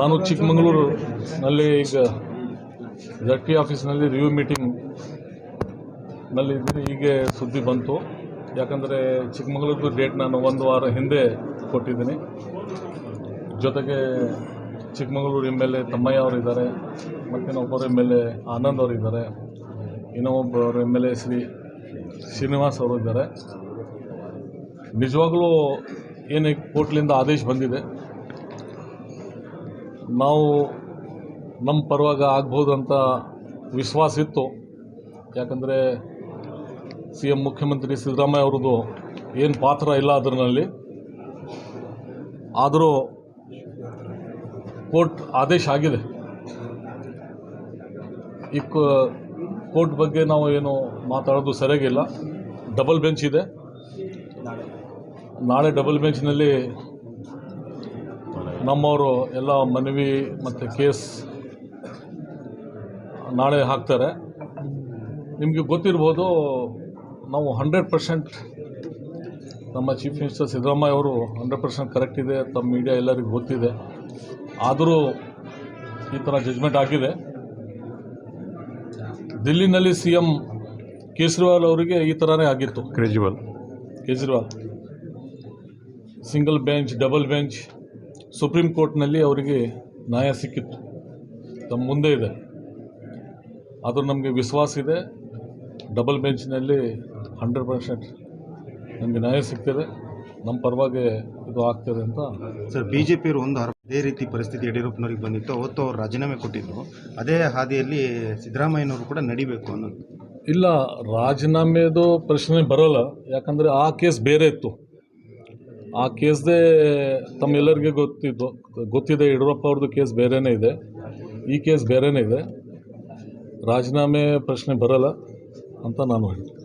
ನಾನು ಚಿಕ್ಕಮಗಳೂರಿನಲ್ಲಿ ಈಗ ಜಡ್ ಪಿ ಆಫೀಸ್ನಲ್ಲಿ ರಿವ್ಯೂ ಮೀಟಿಂಗ್ನಲ್ಲಿ ಹೀಗೆ ಸುದ್ದಿ ಬಂತು. ಯಾಕಂದರೆ ಚಿಕ್ಕಮಗಳೂರಿಗೆ ಡೇಟ್ ನಾನು ಒಂದು ವಾರ ಹಿಂದೆ ಕೊಟ್ಟಿದ್ದೀನಿ. ಜೊತೆಗೆ Chikkamagaluru M L A Tammaiah ಅವರಿದ್ದಾರೆ ಮತ್ತಿನ್ನೊಬ್ಬರು ಎಂ ಎಲ್ ಎ ಆನಂದ್ ಅವರಿದ್ದಾರೆ ಇನ್ನೊಬ್ಬರು M L A Shri Srinivas ಅವರು ಇದ್ದಾರೆ. ನಿಜವಾಗಲೂ ಏನೇ ಕೋರ್ಟ್ಲಿಂದ ಆದೇಶ ಬಂದಿದೆ ನಾವು ನಮ್ಮ ಪರವಾಗಿ ಆಗ್ಬೋದು ಅಂತ ವಿಶ್ವಾಸ ಇತ್ತು. ಯಾಕಂದರೆ ಸಿ ಎಂ ಮುಖ್ಯಮಂತ್ರಿ ಸಿದ್ದರಾಮಯ್ಯ ಅವ್ರದ್ದು ಏನು ಪಾತ್ರ ಇಲ್ಲ ಅದರಲ್ಲಿ. ಆದರೂ ಕೋರ್ಟ್ ಆದೇಶ ಆಗಿದೆ. ಈ ಕೋರ್ಟ್ ಬಗ್ಗೆ ನಾವು ಏನು ಮಾತಾಡೋದು ಸರಿಯಾಗಿಲ್ಲ ಡಬಲ್ ಬೆಂಚ್ ಇದೆ. ನಾಳೆ ಡಬಲ್ ಬೆಂಚ್ನಲ್ಲಿ ನಮ್ಮವರು ಎಲ್ಲ ಮನವಿ ಮತ್ತು ಕೇಸ್ ನಾಳೆ ಹಾಕ್ತಾರೆ. ನಿಮಗೆ ಗೊತ್ತಿರ್ಬೋದು ನಾವು ಹಂಡ್ರೆಡ್ ಪರ್ಸೆಂಟ್ ನಮ್ಮ ಚೀಫ್ ಮಿನಿಸ್ಟರ್ ಸಿದ್ದರಾಮಯ್ಯ ಅವರು ಹಂಡ್ರೆಡ್ ಪರ್ಸೆಂಟ್ ಕರೆಕ್ಟ್ ಇದೆ ತಮ್ಮ ಮೀಡಿಯಾ ಎಲ್ಲರಿಗೂ ಗೊತ್ತಿದೆ. ಆದರೂ ಈ ಥರ ಜಜ್ಮೆಂಟ್ ಆಗಿದೆ. ದಿಲ್ಲಿನಲ್ಲಿ ಸಿ ಎಂ ಕೇಜ್ರಿವಾಲ್ ಅವರಿಗೆ ಈ ಥರನೇ ಆಗಿತ್ತು. Kejriwal. Kejriwal. Single bench double bench supreme ಕೋರ್ಟ್ನಲ್ಲಿ ಅವರಿಗೆ ನ್ಯಾಯ ಸಿಕ್ಕಿತ್ತು. ತಮ್ಮ ಮುಂದೆ ಇದೆ. ಆದರೂ ನಮಗೆ ವಿಶ್ವಾಸ ಇದೆ. ಡಬಲ್ ಬೆಂಚ್ನಲ್ಲಿ ಹಂಡ್ರೆಡ್ ಪರ್ಸೆಂಟ್ ನಮಗೆ ನ್ಯಾಯ ಸಿಗ್ತದೆ. ನಮ್ಮ ಪರವಾಗಿ ಇದು ಆಗ್ತದೆ ಅಂತ ಸರ್ ಬಿ ಜೆ ಪಿಯವರು ಒಂದು ಅದೇ ರೀತಿ ಪರಿಸ್ಥಿತಿ ಯಡಿಯೂರಪ್ಪನವ್ರಿಗೆ ಬಂದಿತ್ತು. ಅವತ್ತು ಅವ್ರು ರಾಜೀನಾಮೆ ಕೊಟ್ಟಿದ್ದರು ಅದೇ ಹಾದಿಯಲ್ಲಿ ಸಿದ್ದರಾಮಯ್ಯನವರು ಕೂಡ ನಡಿಬೇಕು ಅನ್ನೋದು. ಇಲ್ಲ ರಾಜೀನಾಮೆದು ಪ್ರಶ್ನೆ ಬರೋಲ್ಲ. ಯಾಕಂದರೆ ಆ ಕೇಸ್ ಬೇರೆ ಇತ್ತು. ಆ ಕೇಸ್ದೇ ತಮ್ಮೆಲ್ಲರಿಗೆ ಗೊತ್ತಿದ್ದು, ಗೊತ್ತಿದೆ ಯಡಿಯೂರಪ್ಪ ಅವ್ರದ್ದು ಕೇಸ್ ಬೇರೆಯೇ ಇದೆ. ಈ ಕೇಸ್ ಬೇರೆಯೇ ಇದೆ. ರಾಜೀನಾಮೆ ಪ್ರಶ್ನೆ ಬರಲ್ಲ ಅಂತ ನಾನು ಹೇಳ್ತೀನಿ.